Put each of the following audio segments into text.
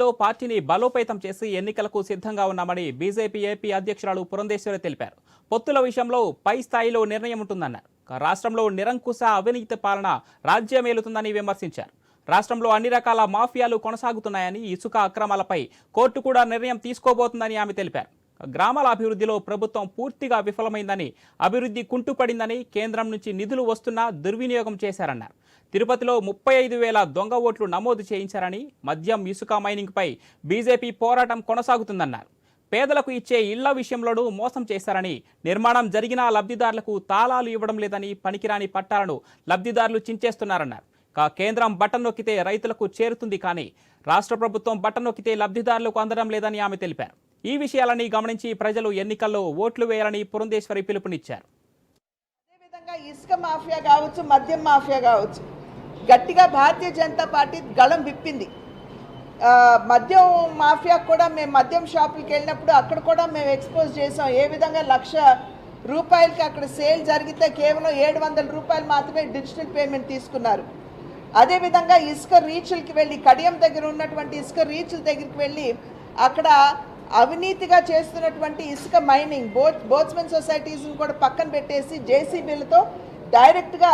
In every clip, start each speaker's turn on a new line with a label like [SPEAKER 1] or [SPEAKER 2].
[SPEAKER 1] లో పార్టీని బలోపేతం చేసి ఎన్నికలకు సిద్ధంగా ఉన్నామని బీజేపీ ఏపీ అధ్యక్షురాలు పురంధేశ్వరి తెలిపారు. పొత్తుల విషయంలో పై స్థాయిలో నిర్ణయం ఉంటుందన్నారు. రాష్ట్రంలో నిరంకుశ అవినీతి పాలన రాజ్యమేలుతుందని విమర్శించారు. రాష్ట్రంలో అన్ని రకాల మాఫియాలు కొనసాగుతున్నాయని ఇసుక అక్రమాలపై కోర్టు కూడా నిర్ణయం తీసుకోబోతుందని ఆమె తెలిపారు. గ్రామాల అభివృద్ధిలో ప్రభుత్వం పూర్తిగా విఫలమైందని అభివృద్ధి కుంటుపడిందని కేంద్రం నుంచి నిధులు వస్తున్నా దుర్వినియోగం చేశారన్నారు. తిరుపతిలో ముప్పై ఐదు వేల దొంగ ఓట్లు నమోదు చేయించారని మద్యం ఇసుక మైనింగ్పై బీజేపీ పోరాటం కొనసాగుతుందన్నారు. పేదలకు ఇచ్చే ఇళ్ళ విషయంలోనూ మోసం చేశారని నిర్మాణం జరిగినా లబ్ధిదారులకు తాళాలు ఇవ్వడం లేదని పనికిరాని పట్టాలను లబ్ధిదారులు చించేస్తున్నారన్నారు. కా కేంద్రం బటన్ నొక్కితే రైతులకు చేరుతుంది కానీ రాష్ట్ర ప్రభుత్వం బటన్ నొక్కితే లబ్ధిదారులకు అందడం లేదని ఆమె తెలిపారు. ఈ విషయాలని గమనించి ప్రజలు ఎన్నికల్లో ఓట్లు వేయాలని పురంధేశ్వరి పిలుపునిచ్చారు.
[SPEAKER 2] అదేవిధంగా ఇసుక మాఫియా కావచ్చు మద్యం మాఫియా కావచ్చు గట్టిగా భారతీయ జనతా పార్టీ గళం విప్పింది. మద్యం మాఫియా కూడా మేము మద్యం షాపులకి వెళ్ళినప్పుడు అక్కడ కూడా మేము ఎక్స్పోజ్ చేసాం. ఏ విధంగా లక్ష రూపాయలకి అక్కడ సేల్ జరిగితే కేవలం ఏడు వందల రూపాయలు మాత్రమే డిజిటల్ పేమెంట్ తీసుకున్నారు. అదేవిధంగా ఇసుక రీచ్లకి వెళ్ళి కడియం దగ్గర ఉన్నటువంటి ఇసుక రీచ్ల దగ్గరికి వెళ్ళి అక్కడ అవినీతిగా చేస్తున్నటువంటి ఇసుక మైనింగ్ బోట్ బోట్స్మెన్ సొసైటీస్ని కూడా పక్కన పెట్టేసి జేసీబీలతో డైరెక్ట్గా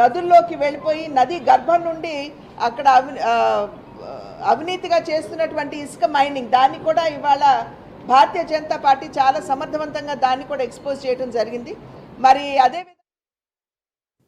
[SPEAKER 2] నదుల్లోకి వెళ్ళిపోయి నది గర్భం నుండి అక్కడ అవి అవినీతిగా చేస్తున్నటువంటి ఇసుక మైనింగ్ దాన్ని కూడా ఇవాళ భారతీయ జనతా పార్టీ చాలా సమర్థవంతంగా దాన్ని కూడా ఎక్స్పోజ్ చేయడం జరిగింది. మరి అదే